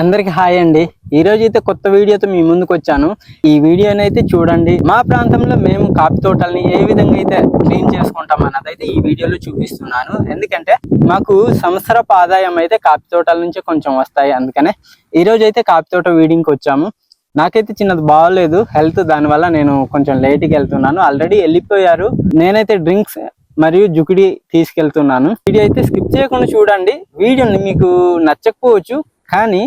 అందరికి హాయ్ అండి. ఈ రోజు అయితే కొత్త వీడియోతో మీ ముందుకు వచ్చాను. ఈ వీడియోని అయితే చూడండి. మా ప్రాంతంలో మేము కాఫీ తోటల్ని ఏ విధంగా అయితే క్లీన్ చేసుకుంటాం అన్నది అయితే ఈ వీడియోలో చూపిస్తున్నాను. ఎందుకంటే మాకు సంవత్సరపు ఆదాయం అయితే కాఫీ తోటల నుంచి కొంచెం వస్తాయి. అందుకనే ఈ రోజు అయితే కాఫీ తోట వీడింగ్కి వచ్చాము. నాకైతే చిన్నది బాగోలేదు. హెల్త్ దానివల్ల నేను కొంచెం లేట్కి వెళ్తున్నాను. ఆల్రెడీ వెళ్ళిపోయారు. నేనైతే డ్రింక్స్ మరియు జుకిడి తీసుకెళ్తున్నాను. వీడియో అయితే స్కిప్ చేయకుండా చూడండి. వీడియోని మీకు నచ్చకపోవచ్చు. కానీ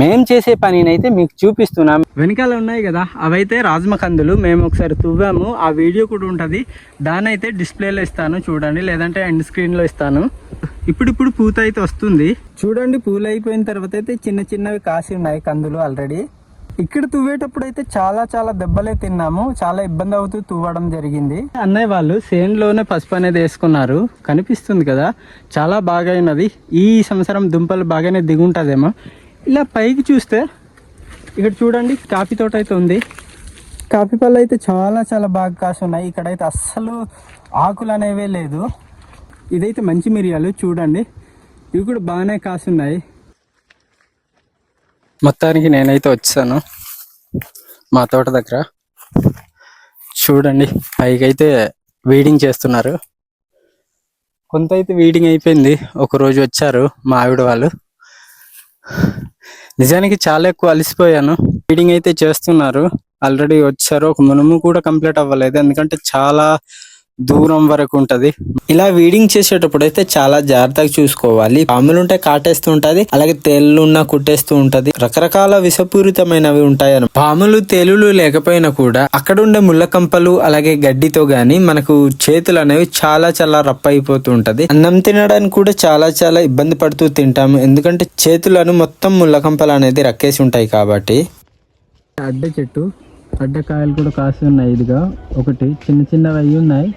మేం చేసే పనినైతే మీకు చూపిస్తున్నాం. వెనకాల ఉన్నాయి కదా అవైతే రాజమకందులు మేము ఒకసారి తువ్వాము. ఆ వీడియో కూడా ఉంటుంది. దాని అయితే డిస్ప్లేలో ఇస్తాను చూడండి. లేదంటే ఎండ్ స్క్రీన్లో ఇస్తాను. ఇప్పుడిప్పుడు పూత అయితే వస్తుంది. చూడండి పూలు అయిపోయిన తర్వాత అయితే చిన్న చిన్నవి కాసి ఉన్నాయి కందులు ఆల్రెడీ ఇక్కడ తువ్వేటప్పుడు అయితే చాలా చాలా దెబ్బలే తిన్నాము. చాలా ఇబ్బంది అవుతూ తువ్వడం జరిగింది. అన్నయ్య వాళ్ళు సేన్లోనే పసుపు అనేది వేసుకున్నారు. కనిపిస్తుంది కదా చాలా బాగా అయినది. ఈ సంవత్సరం దుంపలు బాగానే దిగుంటుందేమో. ఇలా పైకి చూస్తే ఇక్కడ చూడండి కాఫీ తోట అయితే ఉంది. కాఫీ పళ్ళు అయితే చాలా చాలా బాగా కాసున్నాయి. ఇక్కడైతే అస్సలు ఆకులు అనేవే లేదు. ఇదైతే మంచి మిరియాలు చూడండి. ఇవి కూడా బాగానే కాసున్నాయి. మొత్తానికి నేనైతే వచ్చాను మా తోట దగ్గర. చూడండి పైకైతే వీడింగ్ చేస్తున్నారు. కొంత అయితే వీడింగ్ అయిపోయింది ఒకరోజు వచ్చారు మా ఆవిడ వాళ్ళు. నిజానికి చాలా ఎక్కువ అలసిపోయాను. ఫీడింగ్ అయితే చేస్తున్నారు. ఆల్రెడీ వచ్చారు. ఒక మునుము కూడా కంప్లీట్ అవ్వలేదు. ఎందుకంటే చాలా దూరం వరకు ఉంటది. ఇలా వీడింగ్ చేసేటప్పుడు అయితే చాలా జాగ్రత్తగా చూసుకోవాలి. పాములు ఉంటే కాటేస్తూ ఉంటది అలాగే తేళ్ళు కుట్టేస్తూ ఉంటది. రకరకాల విషపూరితమైనవి ఉంటాయి అన్నమాట. పాములు తేలులు లేకపోయినా కూడా అక్కడ ఉండే ముళ్ళ కంపలు అలాగే గడ్డితో గాని మనకు చేతులు అనేవి చాలా చాలా రప్ప అయిపోతూ ఉంటది. అన్నం తినడానికి కూడా చాలా చాలా ఇబ్బంది పడుతూ తింటాము. ఎందుకంటే చేతులను మొత్తం ముళ్ళ కంపలు అనేది రక్కేసి ఉంటాయి కాబట్టి. అడ్డ చెట్టు అడ్డకాయలు కూడా కాసి ఉన్నాయి ఇదిగా. ఒకటి చిన్న చిన్నవి అయి ఉన్నాయి.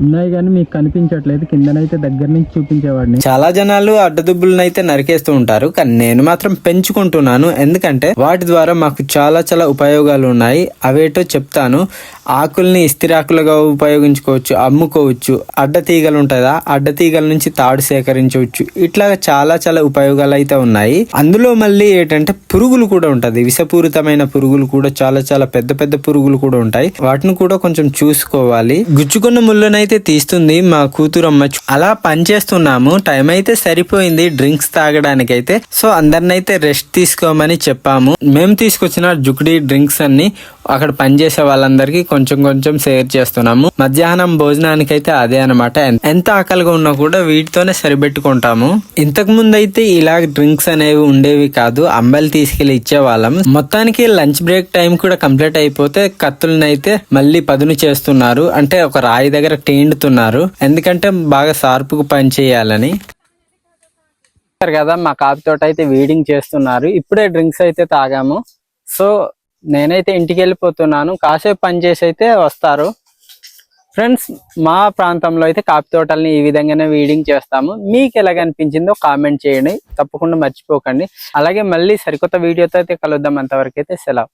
ఉన్నాయి కానీ మీకు కనిపించట్లేదు. కిందనైతే దగ్గర నుంచి చూపించేవాడిని. చాలా జనాలు అడ్డదుబ్బులను అయితే నరికేస్తూ ఉంటారు. కానీ నేను మాత్రం పెంచుకుంటున్నాను. ఎందుకంటే వాటి ద్వారా మాకు చాలా చాలా ఉపయోగాలు ఉన్నాయి. అవేటో చెప్తాను. ఆకుల్ని ఇస్తిరాకులుగా ఉపయోగించుకోవచ్చు అమ్ముకోవచ్చు. అడ్డ తీగలు ఉంటుందా అడ్డ తీగల నుంచి తాడు సేకరించవచ్చు. ఇట్లా చాలా చాలా ఉపయోగాలు అయితే ఉన్నాయి. అందులో మళ్ళీ ఏంటంటే పురుగులు కూడా ఉంటది విషపూరితమైన పురుగులు కూడా చాలా చాలా పెద్ద పెద్ద పురుగులు కూడా ఉంటాయి. వాటిని కూడా కొంచెం చూసుకోవాలి. గుచ్చుకున్న ముళ్ళనైతే తీస్తుంది మా కూతురమ్మ అలా పని చేస్తున్నాము టైం అయితే సరిపోయింది డ్రింక్స్ తాగడానికి అయితే సో అందరినైతే రెస్ట్ తీసుకోమని చెప్పాము. మేము తీసుకొచ్చిన జుకుడి డ్రింక్స్ అన్ని అక్కడ పనిచేసే వాళ్ళందరికీ కొంచెం కొంచెం షేర్ చేస్తున్నాము. మధ్యాహ్నం భోజనానికి అయితే అదే అనమాట ఎంత ఆకలిగా ఉన్నా కూడా వీటితోనే సరిపెట్టుకుంటాము. ఇంతకు ముందు అయితే ఇలా డ్రింక్స్ అనేవి ఉండేవి కాదు. అంబలి తీసుకెళ్ళి ఇచ్చేవాళ్ళం. మొత్తానికి లంచ్ బ్రేక్ టైం కూడా కంప్లీట్ అయిపోతే కత్తులనైతే మళ్ళీ పదును చేస్తున్నారు. అంటే ఒక రాయి దగ్గర టేండుతున్నారు ఎందుకంటే బాగా షార్ప్గా పని చేయాలని. కదా మా కాఫీ తోట అయితే వీడింగ్ చేస్తున్నారు. ఇప్పుడే డ్రింక్స్ అయితే తాగాము. సో నేనైతే ఇంటికి వెళ్ళిపోతున్నాను. కాసేపు పని చేసి అయితే వస్తారు. ఫ్రెండ్స్ మా ప్రాంతంలో అయితే కాఫీ తోటల్ని ఈ విధంగానే వీడింగ్ చేస్తాము. మీకు ఎలాగ అనిపించిందో కామెంట్ చేయండి. తప్పకుండా మర్చిపోకండి. అలాగే మళ్ళీ సరికొత్త వీడియోతో అయితే కలుద్దాం. అంతవరకు అయితే సెలవు.